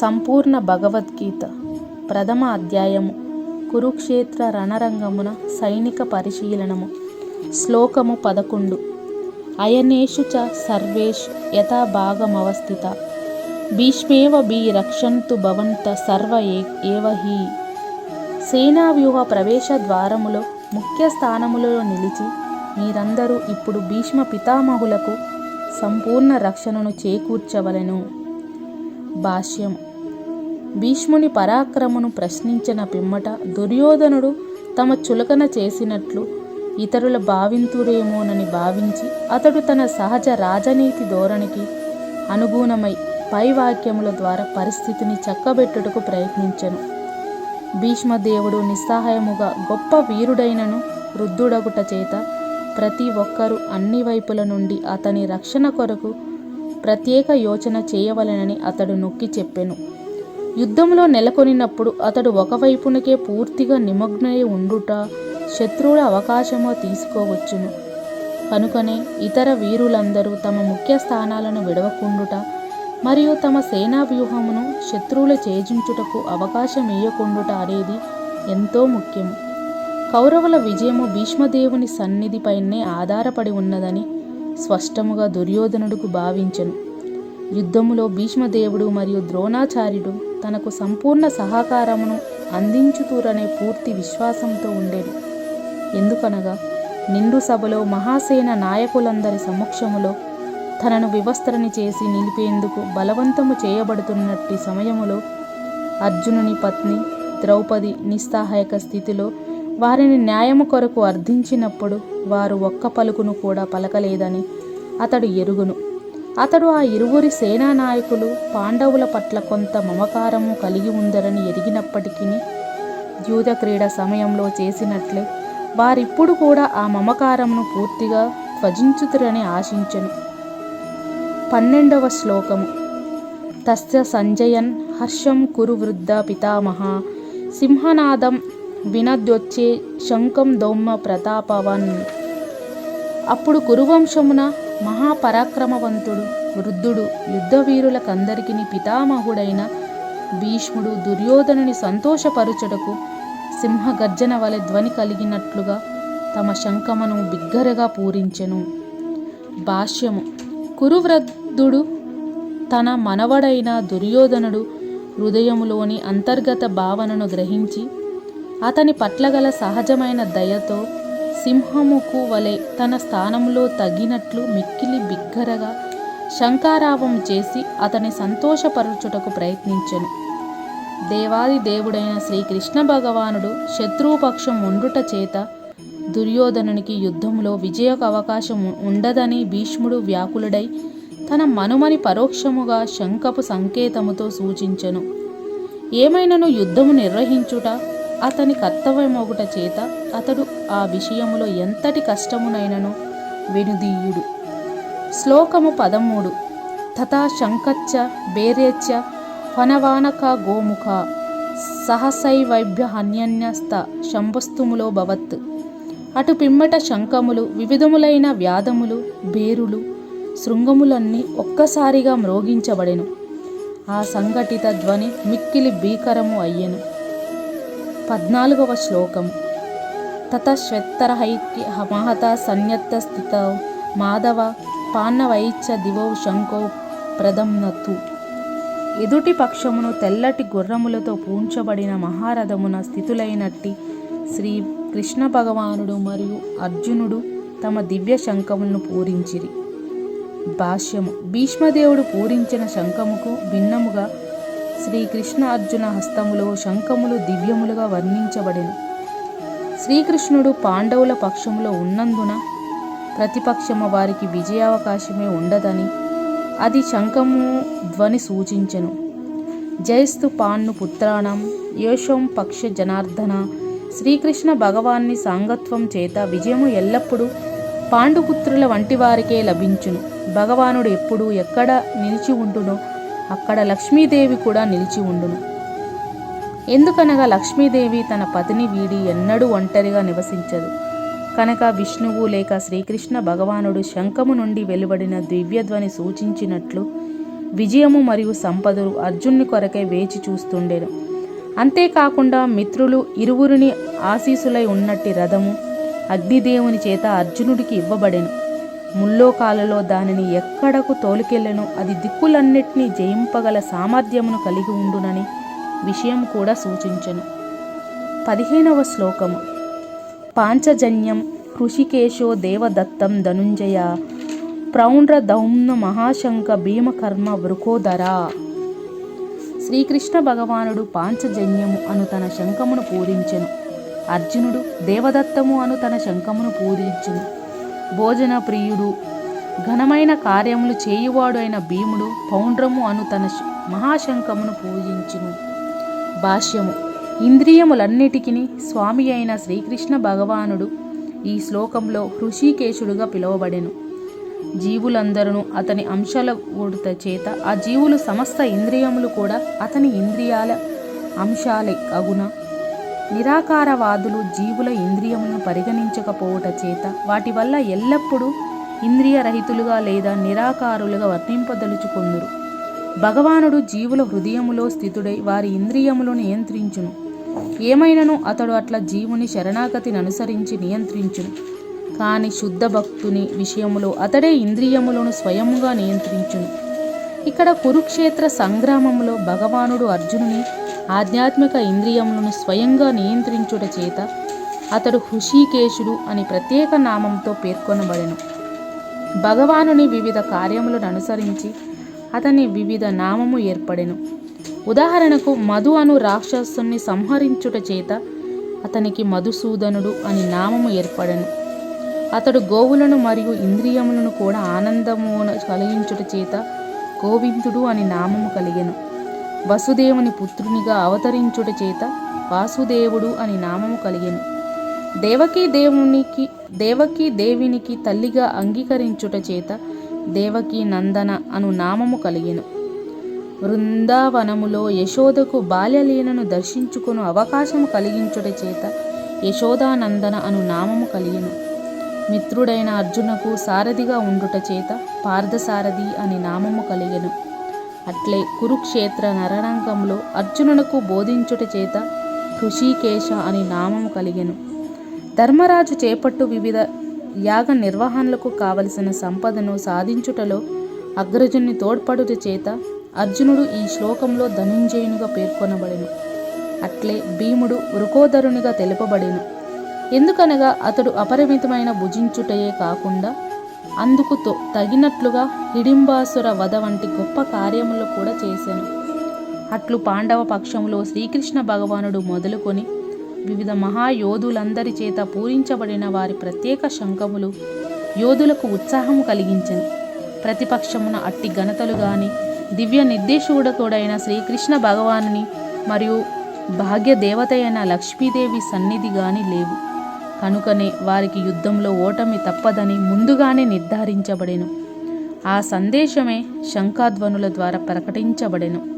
సంపూర్ణ భగవద్గీత ప్రథమ అధ్యాయము కురుక్షేత్ర రణరంగమున సైనిక పరిశీలనము శ్లోకము పదకొండు. అయనేషు చ సర్వేష్ యథా భాగమవస్థిత. భీష్మేవ బీ రక్షంతు భవంత సర్వ ఏ- ఏవ హి. సేనావ్యూహ ప్రవేశ ద్వారములో ముఖ్య స్థానములలో నిలిచి మీరందరూ ఇప్పుడు భీష్మ పితామహులకు సంపూర్ణ రక్షణను చేకూర్చవలెను. భాష్యం భీష్ముని పరాక్రమను ప్రశ్నించిన పిమ్మట దుర్యోధనుడు తమ చులకన చేసినట్లు ఇతరుల భావింతురేమోనని భావించి అతడు తన సహజ రాజనీతి ధోరణికి అనుగుణమై పై వాక్యముల ద్వారా పరిస్థితిని చక్కబెట్టుటకు ప్రయత్నించెను. భీష్మదేవుడు నిస్సహాయముగా గొప్ప వీరుడైనను వృద్ధుడగుట చేత ప్రతి ఒక్కరూ అన్ని వైపుల నుండి అతని రక్షణ కొరకు ప్రత్యేక యోచన చేయవలెనని అతడు నొక్కి చెప్పెను. యుద్ధంలో నెలకొనినప్పుడు అతడు ఒకవైపునకే పూర్తిగా నిమగ్నై ఉండుట శత్రువుల అవకాశమో తీసుకోవచ్చును. కనుకనే ఇతర వీరులందరూ తమ ముఖ్య స్థానాలను విడవకుండుట మరియు తమ సేనా వ్యూహమును శత్రువులు చేజించుటకు అవకాశం ఇయ్యకుండుట అనేది ఎంతో ముఖ్యం కౌరవుల విజయము భీష్మదేవుని సన్నిధిపైనే ఆధారపడి ఉన్నదని స్పష్టముగా దుర్యోధనుడుకు భావించెను. యుద్ధములో భీష్మదేవుడు మరియు ద్రోణాచార్యుడు తనకు సంపూర్ణ సహకారమును అందించుతూరనే పూర్తి విశ్వాసంతో ఉండేది. ఎందుకనగా నిండు సభలో మహాసేన నాయకులందరి సమక్షములో తనను వివస్త్రని చేసి నిలిపేందుకు బలవంతము చేయబడుతున్నట్టి సమయములో అర్జునుని పత్ని ద్రౌపది నిస్సహాయక స్థితిలో వారిని న్యాయము కొరకు అర్థించినప్పుడు వారు ఒక్క పలుకును కూడా పలకలేదని అతడు ఎరుగును. అతడు ఆ ఇరువురి సేనా నాయకులు పాండవుల పట్ల కొంత మమకారము కలిగి ఉందరని ఎరిగినప్పటికీ యూధ క్రీడ సమయంలో చేసినట్లే. వారిప్పుడు కూడా ఆ మమకారమును పూర్తిగా త్వజించుతురని ఆశించెను. పన్నెండవ శ్లోకము. తస్య సంజయన్ హర్షం కురు వృద్ధ పితామహ. సింహనాదం వినద్యొచ్చే శంఖం దొమ్మ ప్రతాపవన్. అప్పుడు కురువంశమున మహాపరాక్రమవంతుడు వృద్ధుడు యుద్ధవీరులకందరికీ పితామహుడైన భీష్ముడు దుర్యోధనుని సంతోషపరుచుటకు సింహగర్జన వలె ధ్వని కలిగినట్లుగా తమ శంఖమును బిగ్గరగా పూరించెను. భాష్యము. కురువృద్ధుడు తన మనవడైన దుర్యోధనుడు హృదయములోని అంతర్గత భావనను గ్రహించి అతని పట్ల గల సహజమైన దయతో సింహముకు వలె తన స్థానంలో తగినట్లు మిక్కిలి బిగ్గరగా శంకారావం చేసి అతని సంతోషపరచుటకు ప్రయత్నించెను. దేవాది దేవుడైన శ్రీకృష్ణ భగవానుడు శత్రుపక్షం ఉండుట చేత దుర్యోధనునికి యుద్ధంలో విజయకు అవకాశం ఉండదని భీష్ముడు వ్యాకులుడై తన మనుమని పరోక్షముగా శంఖపు సంకేతముతో సూచించెను. ఏమైనను యుద్ధము నిర్వహించుట అతని కర్తవ్యమొగుట చేత అతడు ఆ విషయములో ఎంతటి కష్టమునైనను వెనుదీయుడు. శ్లోకము పదమూడు. తథా శంకచ్చ బేరేచ్చ ఫనవానక గోముఖ సహసైవైభ్య అన్యన్యస్త శంభస్తుములో భవత్. అటు పిమ్మట శంఖములు వివిధములైన వ్యాధములు బేరులు శృంగములన్నీ ఒక్కసారిగా మ్రోగించబడెను. ఆ సంఘటిత ధ్వని మిక్కిలి భీకరము అయ్యెను. పద్నాలుగవ శ్లోకం. తతశ్వత్తరహైక్య మహత సన్యత్త స్థిత మాధవ పాన్నవైచ్చ దివౌ శంకో ప్రదమ్నతు ఎదుటి పక్షమును తెల్లటి గుర్రములతో పూంచబడిన మహారథమున స్థితులైనట్టి శ్రీ కృష్ణ భగవానుడు మరియు అర్జునుడు తమ దివ్య శంఖములను పూరించిరి. భాష్యము. భీష్మదేవుడు పూరించిన శంఖముకు భిన్నముగా శ్రీకృష్ణ అర్జున హస్తములో శంఖములు దివ్యములుగా వర్ణించబడెను. శ్రీకృష్ణుడు పాండవుల పక్షంలో ఉన్నందున ప్రతిపక్షము వారికి విజయావకాశమే ఉండదని అది శంఖము ధ్వని సూచించెను. జయస్తు పాన్ను పుత్రాణం యోషం పక్ష జనార్దన శ్రీకృష్ణ భగవాన్ని సాంగత్వం చేత విజయము ఎల్లప్పుడూ పాండుపుత్రుల వంటి వారికే లభించును. భగవానుడు ఎప్పుడు ఎక్కడ నిలిచి ఉంటునో అక్కడ లక్ష్మీదేవి కూడా నిలిచి ఉండును. ఎందుకనగా లక్ష్మీదేవి తన పతిని వీడి ఎన్నడూ ఒంటరిగా నివసించదు. కనుక విష్ణువు లేక శ్రీకృష్ణ భగవానుడు శంఖము నుండి వెలువడిన దివ్యధ్వని సూచించినట్లు విజయము మరియు సంపదలు అర్జునుని కొరకై వేచి చూస్తుండేను. అంతేకాకుండా మిత్రులు ఇరువురిని ఆశీసులై ఉన్నట్టి రథము అగ్నిదేవుని చేత అర్జునుడికి ఇవ్వబడెను. ముల్లోకాలలో దానిని ఎక్కడకు తోలుకెళ్ళను? అది దిక్కులన్నిటినీ జయింపగల సామర్థ్యమును కలిగి ఉండునని విషయం కూడా సూచించెను. పదిహేనవ శ్లోకము. పాంచజన్యం కృషికేశో దేవదత్తం ధనుంజయ ప్రౌండ్ర దౌమ్న మహాశంక భీమకర్మ వృకోధరా శ్రీకృష్ణ భగవానుడు పాంచజన్యము అను తన శంఖమును పూరించెను అర్జునుడు దేవదత్తము అను తన శంఖమును పూరించెను భోజన ప్రియుడు ఘనమైన కార్యములు చేయువాడు అయిన భీముడు పౌండ్రము అను తన మహాశంఖమును పూజించును. భాష్యము. ఇంద్రియములన్నిటికీ స్వామి అయిన శ్రీకృష్ణ భగవానుడు ఈ శ్లోకంలో హృషికేశుడుగా పిలువబడెను. జీవులందరూ అతని అంశాల ఊడుత చేత ఆ జీవులు సమస్త ఇంద్రియములు కూడా అతని ఇంద్రియాల అంశాలే అగునా నిరాకారవాదులు జీవుల ఇంద్రియములను పరిగణించకపోవుట చేత వాటి వల్ల ఎల్లప్పుడూ ఇంద్రియరహితులుగా లేదా నిరాకారులుగా వర్ణింపదలుచుకొందురు భగవానుడు జీవుల హృదయములో స్థితుడై వారి ఇంద్రియములను నియంత్రించును. ఏమైనను అతడు అట్లా జీవుని శరణాగతిని అనుసరించి నియంత్రించును. కాని శుద్ధ భక్తుని విషయములో అతడే ఇంద్రియములను స్వయముగా నియంత్రించును. ఇక్కడ కురుక్షేత్ర సంగ్రామంలో భగవానుడు అర్జునుని ఆధ్యాత్మిక ఇంద్రియములను స్వయంగా నియంత్రించుట చేత అతడు హృషికేశుడు అని ప్రత్యేక నామంతో పేర్కొనబడెను. భగవానుని వివిధ కార్యములను అనుసరించి అతని వివిధ నామము ఏర్పడెను. ఉదాహరణకు మధు అను రాక్షసుని సంహరించుట చేత అతనికి మధుసూదనుడు అని నామము ఏర్పడెను. అతడు గోవులను మరియు ఇంద్రియములను కూడా ఆనందము కలిగించుట చేత గోవిందుడు అని నామము కలిగెను. వసుదేవుని పుత్రునిగా అవతరించుట చేత వాసుదేవుడు అని నామము కలిగెను. దేవకీ దేవునికి దేవకీ దేవినికి తల్లిగా అంగీకరించుట చేత దేవకీ నందన అను నామము కలిగెను. బృందావనములో యశోదకు బాల్యలీలను దర్శించుకును అవకాశము కలిగించుట చేత యశోదానందన అను నామము కలిగెను. మిత్రుడైన అర్జునకు సారథిగా ఉండుట చేత పార్థసారథి అని నామము కలిగెను. అట్లే కురుక్షేత్ర నరణాంగంలో అర్జునునకు బోధించుట చేత ఋషికేశ అని నామము కలిగెను. ధర్మరాజు చేపట్టు వివిధ యాగ నిర్వహణలకు కావలసిన సంపదను సాధించుటలో అగ్రజుని తోడ్పడుట చేత అర్జునుడు ఈ శ్లోకంలో ధనుంజయునిగా పేర్కొనబడెను. అట్లే భీముడు వృకోదరునిగా తెలుపబడెను. ఎందుకనగా అతడు అపరిమితమైన భుజించుటయే కాకుండా అందుకు తగినట్లుగా హిడింబాసుర వధ వంటి గొప్ప కార్యములు కూడా చేశాను అట్లు పాండవ పక్షంలో శ్రీకృష్ణ భగవానుడు మొదలుకొని వివిధ మహాయోధులందరి చేత పూరించబడిన వారి ప్రత్యేక శంఖములు యోధులకు ఉత్సాహం కలిగించను. ప్రతిపక్షమున అట్టి ఘనతలు గాని దివ్య నిర్దేశకుడతోడైన శ్రీకృష్ణ భగవానుని మరియు భాగ్య అయిన లక్ష్మీదేవి సన్నిధి గాని లేవు. కనుకనే వారికి యుద్ధంలో ఓటమి తప్పదని ముందుగానే నిర్ధారించబడెను. ఆ సందేశమే శంఖాధ్వనుల ద్వారా ప్రకటించబడెను.